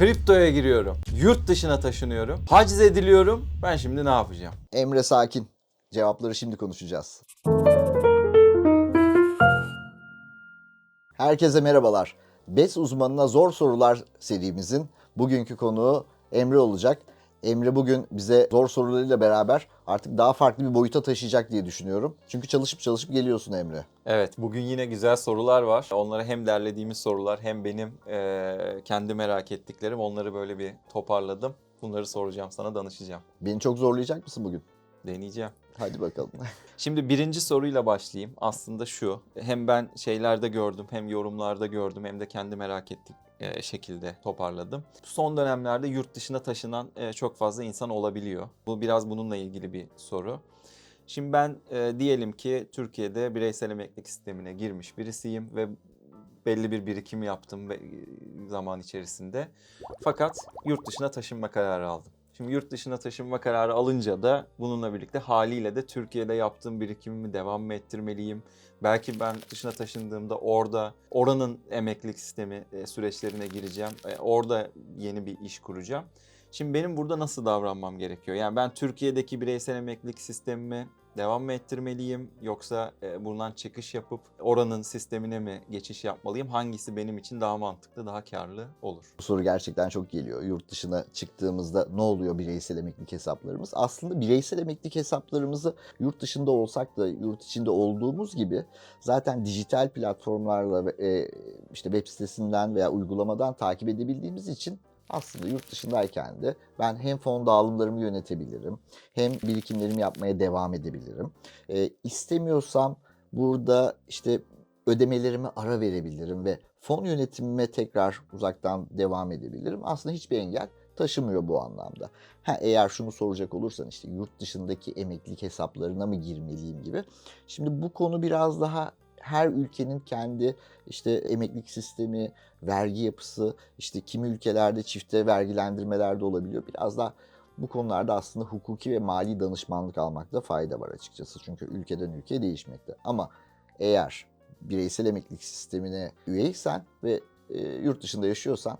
Kriptoya giriyorum. Yurt dışına taşınıyorum. Haciz ediliyorum. Ben şimdi ne yapacağım? Emre Sakin. Cevapları şimdi konuşacağız. Herkese merhabalar. BES uzmanına zor sorular serimizin bugünkü konuğu Emre olacak. Emre bugün bize zor sorularıyla beraber artık daha farklı bir boyuta taşıyacak diye düşünüyorum. Çünkü çalışıp çalışıp geliyorsun Emre. Evet, bugün yine güzel sorular var. Onları hem derlediğimiz sorular hem benim eee, kendi merak ettiklerim. Onları böyle bir toparladım. Bunları soracağım sana, danışacağım. Beni çok zorlayacak mısın bugün? Deneyeceğim. Hadi bakalım. Şimdi birinci soruyla başlayayım. Aslında şu, hem ben şeylerde gördüm, hem yorumlarda gördüm, hem de kendi merak ettiğim e, şekilde toparladım. Son dönemlerde yurt dışına taşınan e, çok fazla insan olabiliyor. Bu biraz bununla ilgili bir soru. Şimdi ben e, diyelim ki Türkiye'de bireysel emeklilik sistemine girmiş birisiyim ve belli bir birikim yaptım e, zaman içerisinde. Fakat yurt dışına taşınma kararı aldım. Şimdi yurt dışına taşınma kararı alınca da bununla birlikte haliyle de Türkiye'de yaptığım birikimimi devam mı ettirmeliyim? Belki ben dışına taşındığımda orada oranın emeklilik sistemi e, süreçlerine gireceğim. E, Orada yeni bir iş kuracağım. Şimdi benim burada nasıl davranmam gerekiyor? Yani ben Türkiye'deki bireysel emeklilik sistemimi devam mı ettirmeliyim yoksa e, buradan çıkış yapıp oranın sistemine mi geçiş yapmalıyım? Hangisi benim için daha mantıklı, daha karlı olur? Bu soru gerçekten çok geliyor. Yurt dışına çıktığımızda ne oluyor bireysel emeklilik hesaplarımız? Aslında bireysel emeklilik hesaplarımızı yurt dışında olsak da yurt içinde olduğumuz gibi zaten dijital platformlarla e, işte web sitesinden veya uygulamadan takip edebildiğimiz için aslında yurt dışındayken de ben hem fon dağılımlarımı yönetebilirim hem birikimlerimi yapmaya devam edebilirim. E, istemiyorsam burada işte ödemelerimi ara verebilirim ve fon yönetimime tekrar uzaktan devam edebilirim. Aslında hiçbir engel taşımıyor bu anlamda. Ha, eğer şunu soracak olursan işte yurt dışındaki emeklilik hesaplarına mı girmeliyim gibi. Şimdi bu konu biraz daha her ülkenin kendi işte emeklilik sistemi, vergi yapısı, işte kimi ülkelerde çifte vergilendirmeler de olabiliyor. Biraz daha bu konularda aslında hukuki ve mali danışmanlık almakta fayda var açıkçası. Çünkü ülkeden ülkeye değişmekte. Ama eğer bireysel emeklilik sistemine üyeysen ve e, yurt dışında yaşıyorsan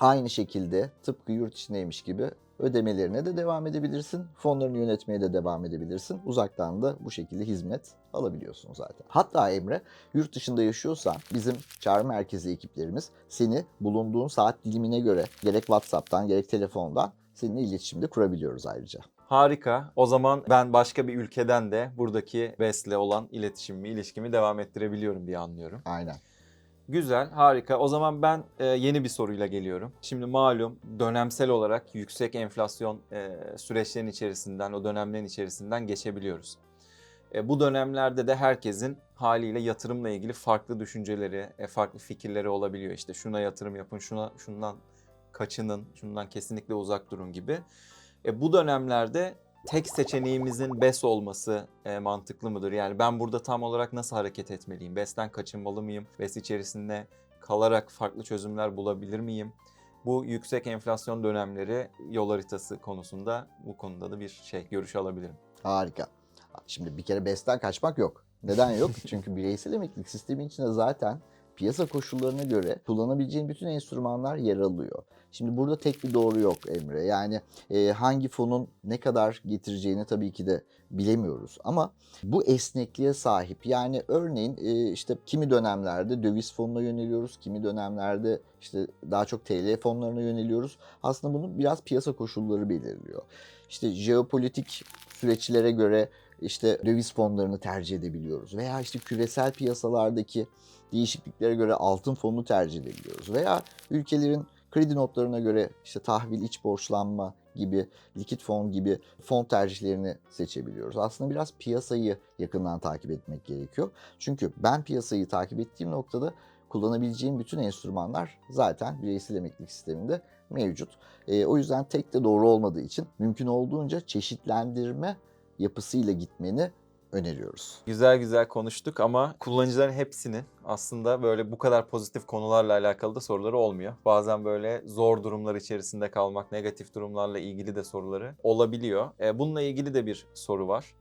aynı şekilde tıpkı yurt içindeymiş gibi ödemelerine de devam edebilirsin. Fonlarını yönetmeye de devam edebilirsin. Uzaktan da bu şekilde hizmet alabiliyorsun zaten. Hatta Emre yurt dışında yaşıyorsan bizim çağrı merkezi ekiplerimiz seni bulunduğun saat dilimine göre gerek WhatsApp'tan gerek telefondan seninle iletişimde kurabiliyoruz ayrıca. Harika. O zaman ben başka bir ülkeden de buradaki BES'le olan iletişimimi, ilişkimi devam ettirebiliyorum diye anlıyorum. Aynen. Güzel, harika. O zaman ben e, yeni bir soruyla geliyorum. Şimdi malum dönemsel olarak yüksek enflasyon e, süreçlerin içerisinden, o dönemlerin içerisinden geçebiliyoruz. E, bu dönemlerde de herkesin haliyle yatırımla ilgili farklı düşünceleri, e, farklı fikirleri olabiliyor. İşte şuna yatırım yapın, şuna şundan kaçının, şundan kesinlikle uzak durun gibi. E, bu dönemlerde tek seçeneğimizin BES olması e, mantıklı mıdır? Yani ben burada tam olarak nasıl hareket etmeliyim? BES'ten kaçınmalı mıyım? BES içerisinde kalarak farklı çözümler bulabilir miyim? Bu yüksek enflasyon dönemleri yol haritası konusunda bu konuda da bir şey görüş alabilirim. Harika. Şimdi bir kere BES'ten kaçmak yok. Neden yok? Çünkü bireysel emeklilik sistemi içinde zaten piyasa koşullarına göre kullanabileceğin bütün enstrümanlar yer alıyor. Şimdi burada tek bir doğru yok Emre. Yani e, hangi fonun ne kadar getireceğini tabii ki de bilemiyoruz. Ama bu esnekliğe sahip. Yani örneğin e, işte kimi dönemlerde döviz fonuna yöneliyoruz, kimi dönemlerde işte daha çok TL fonlarına yöneliyoruz. Aslında bunu biraz piyasa koşulları belirliyor. İşte jeopolitik süreçlere göre işte döviz fonlarını tercih edebiliyoruz. Veya işte küresel piyasalardaki değişikliklere göre altın fonunu tercih edebiliyoruz. Veya ülkelerin kredi notlarına göre işte tahvil, iç borçlanma gibi, likit fon gibi fon tercihlerini seçebiliyoruz. Aslında biraz piyasayı yakından takip etmek gerekiyor. Çünkü ben piyasayı takip ettiğim noktada kullanabileceğim bütün enstrümanlar zaten bireysel emeklilik sisteminde mevcut. E, o yüzden tek de doğru olmadığı için mümkün olduğunca çeşitlendirme yapısıyla gitmeni öneriyoruz. Güzel güzel konuştuk ama kullanıcıların hepsinin aslında böyle bu kadar pozitif konularla alakalı da soruları olmuyor. Bazen böyle zor durumlar içerisinde kalmak, negatif durumlarla ilgili de soruları olabiliyor. E, bununla ilgili de bir soru var.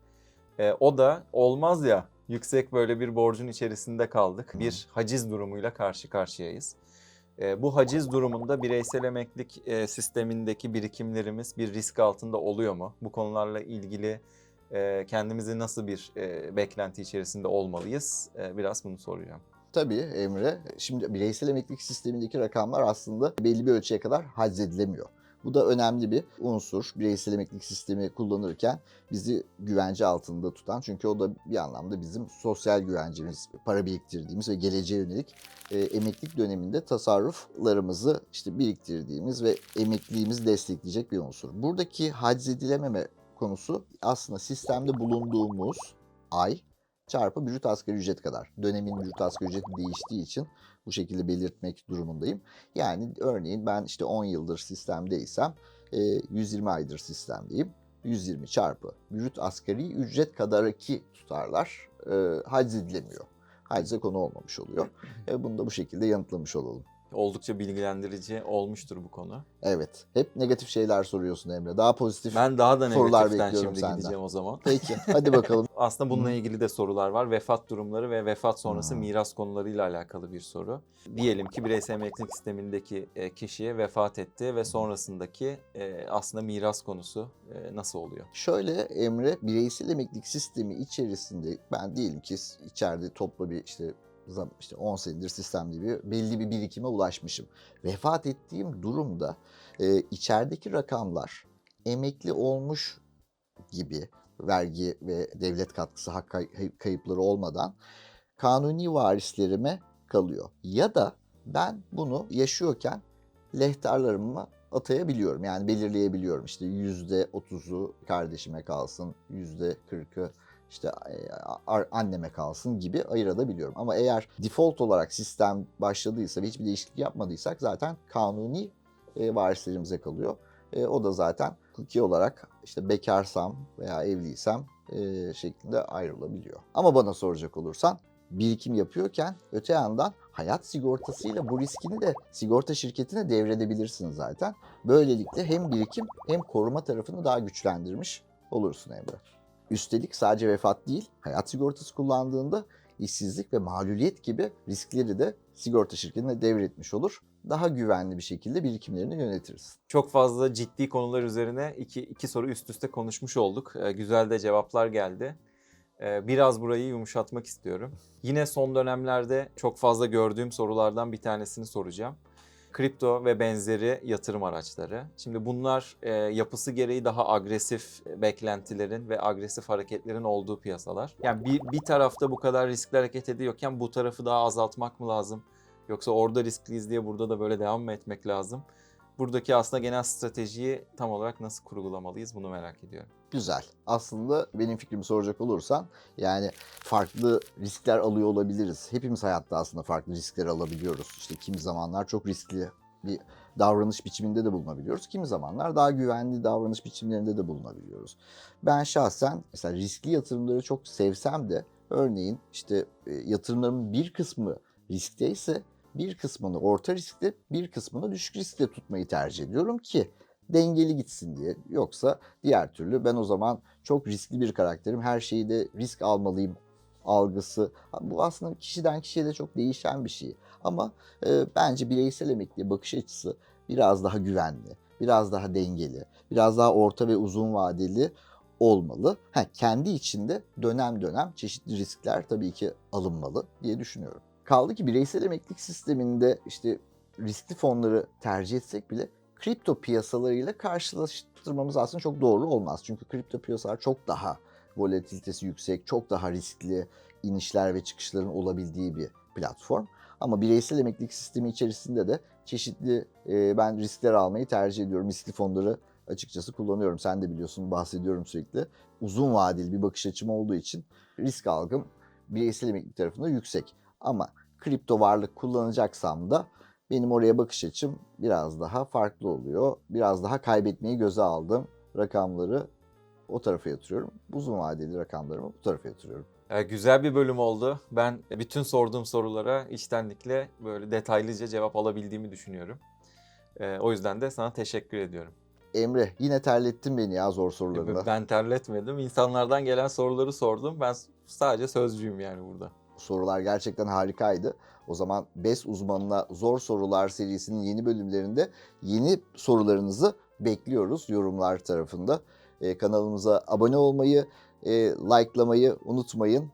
E, o da olmaz ya yüksek böyle bir borcun içerisinde kaldık. Bir haciz durumuyla karşı karşıyayız. E, bu haciz durumunda bireysel emeklilik sistemindeki birikimlerimiz bir risk altında oluyor mu? Bu konularla ilgili kendimizi nasıl bir beklenti içerisinde olmalıyız? Biraz bunu soracağım. Tabii Emre. Şimdi bireysel emeklilik sistemindeki rakamlar aslında belli bir ölçüye kadar haczedilemiyor. Bu da önemli bir unsur. Bireysel emeklilik sistemi kullanırken bizi güvence altında tutan. Çünkü o da bir anlamda bizim sosyal güvencemiz, para biriktirdiğimiz ve geleceğe yönelik e, emeklilik döneminde tasarruflarımızı işte biriktirdiğimiz ve emekliliğimizi destekleyecek bir unsur. Buradaki haczedilememe konusu aslında sistemde bulunduğumuz ay çarpı brüt asgari ücret kadar. Dönemin brüt asgari ücreti değiştiği için bu şekilde belirtmek durumundayım. Yani örneğin ben işte 10 yıldır sistemdeysem e, 120 aydır sistemdeyim. 120 çarpı brüt asgari ücret kadarki tutarlar e, haciz edilemiyor. Hacize konu olmamış oluyor. E, bunu da bu şekilde yanıtlamış olalım. Oldukça bilgilendirici olmuştur bu konu. Evet. Hep negatif şeyler soruyorsun Emre. Daha pozitif. Ben daha da Sorular negatiften bekliyorum şimdi senden. gideceğim o zaman. Peki. Hadi bakalım. Aslında bununla ilgili de sorular var. Vefat durumları ve vefat sonrası miras konularıyla alakalı bir soru. Diyelim ki bireysel emeklilik sistemindeki e, kişiye vefat etti ve sonrasındaki e, aslında miras konusu e, nasıl oluyor? Şöyle Emre, bireysel emeklilik sistemi içerisinde ben diyelim ki içeride toplu bir işte işte 10 senedir sistemde bir belli bir birikime ulaşmışım. Vefat ettiğim durumda e, içerideki rakamlar emekli olmuş gibi vergi ve devlet katkısı hak kay- kayıpları olmadan kanuni varislerime kalıyor. Ya da ben bunu yaşıyorken lehtarlarıma atayabiliyorum. Yani belirleyebiliyorum. İşte yüzde otuzu kardeşime kalsın, yüzde kırkı işte e, anneme kalsın gibi ayırabiliyorum. Ama eğer default olarak sistem başladıysa ve hiçbir değişiklik yapmadıysak zaten kanuni e, varislerimize kalıyor. E, o da zaten hukuki olarak işte bekarsam veya evliysem şeklinde ayrılabiliyor. Ama bana soracak olursan birikim yapıyorken öte yandan hayat sigortasıyla bu riskini de sigorta şirketine devredebilirsin zaten. Böylelikle hem birikim hem koruma tarafını daha güçlendirmiş olursun Emre. Üstelik sadece vefat değil, hayat sigortası kullandığında işsizlik ve maluliyet gibi riskleri de sigorta şirketine devretmiş olur. Daha güvenli bir şekilde birikimlerini yönetirsin. Çok fazla ciddi konular üzerine iki, iki soru üst üste konuşmuş olduk. E, güzel de cevaplar geldi. E, biraz burayı yumuşatmak istiyorum. Yine son dönemlerde çok fazla gördüğüm sorulardan bir tanesini soracağım. Kripto ve benzeri yatırım araçları. Şimdi bunlar e, yapısı gereği daha agresif beklentilerin ve agresif hareketlerin olduğu piyasalar. Yani bir, bir tarafta bu kadar riskli hareket ediyorken bu tarafı daha azaltmak mı lazım? Yoksa orada riskliyiz diye burada da böyle devam mı etmek lazım? Buradaki aslında genel stratejiyi tam olarak nasıl kurgulamalıyız bunu merak ediyorum. Güzel. Aslında benim fikrimi soracak olursan yani farklı riskler alıyor olabiliriz. Hepimiz hayatta aslında farklı riskler alabiliyoruz. İşte kimi zamanlar çok riskli bir davranış biçiminde de bulunabiliyoruz. Kimi zamanlar daha güvenli davranış biçimlerinde de bulunabiliyoruz. Ben şahsen mesela riskli yatırımları çok sevsem de örneğin işte e, yatırımlarımın bir kısmı riskteyse bir kısmını orta riskte bir kısmını düşük riskte tutmayı tercih ediyorum ki dengeli gitsin diye. Yoksa diğer türlü ben o zaman çok riskli bir karakterim. Her şeyi de risk almalıyım algısı. Bu aslında kişiden kişiye de çok değişen bir şey. Ama e, bence bireysel emekliye bakış açısı biraz daha güvenli, biraz daha dengeli, biraz daha orta ve uzun vadeli olmalı. Ha, kendi içinde dönem dönem çeşitli riskler tabii ki alınmalı diye düşünüyorum. Kaldı ki bireysel emeklilik sisteminde işte riskli fonları tercih etsek bile kripto piyasalarıyla karşılaştırmamız aslında çok doğru olmaz. Çünkü kripto piyasalar çok daha volatilitesi yüksek, çok daha riskli inişler ve çıkışların olabildiği bir platform. Ama bireysel emeklilik sistemi içerisinde de çeşitli e, ben riskler almayı tercih ediyorum. Riskli fonları açıkçası kullanıyorum. Sen de biliyorsun bahsediyorum sürekli. Uzun vadeli bir bakış açım olduğu için risk algım bireysel emeklilik tarafında yüksek. Ama kripto varlık kullanacaksam da benim oraya bakış açım biraz daha farklı oluyor. Biraz daha kaybetmeyi göze aldım. Rakamları o tarafa yatırıyorum. Uzun vadeli rakamlarımı bu tarafa yatırıyorum. Ee, güzel bir bölüm oldu. Ben bütün sorduğum sorulara içtenlikle böyle detaylıca cevap alabildiğimi düşünüyorum. Ee, o yüzden de sana teşekkür ediyorum. Emre yine terlettin beni ya zor sorularında. Ben terletmedim. İnsanlardan gelen soruları sordum. Ben sadece sözcüyüm yani burada. Sorular gerçekten harikaydı. O zaman BES uzmanına Zor Sorular serisinin yeni bölümlerinde yeni sorularınızı bekliyoruz yorumlar tarafında. Ee, kanalımıza abone olmayı, e, likelamayı unutmayın.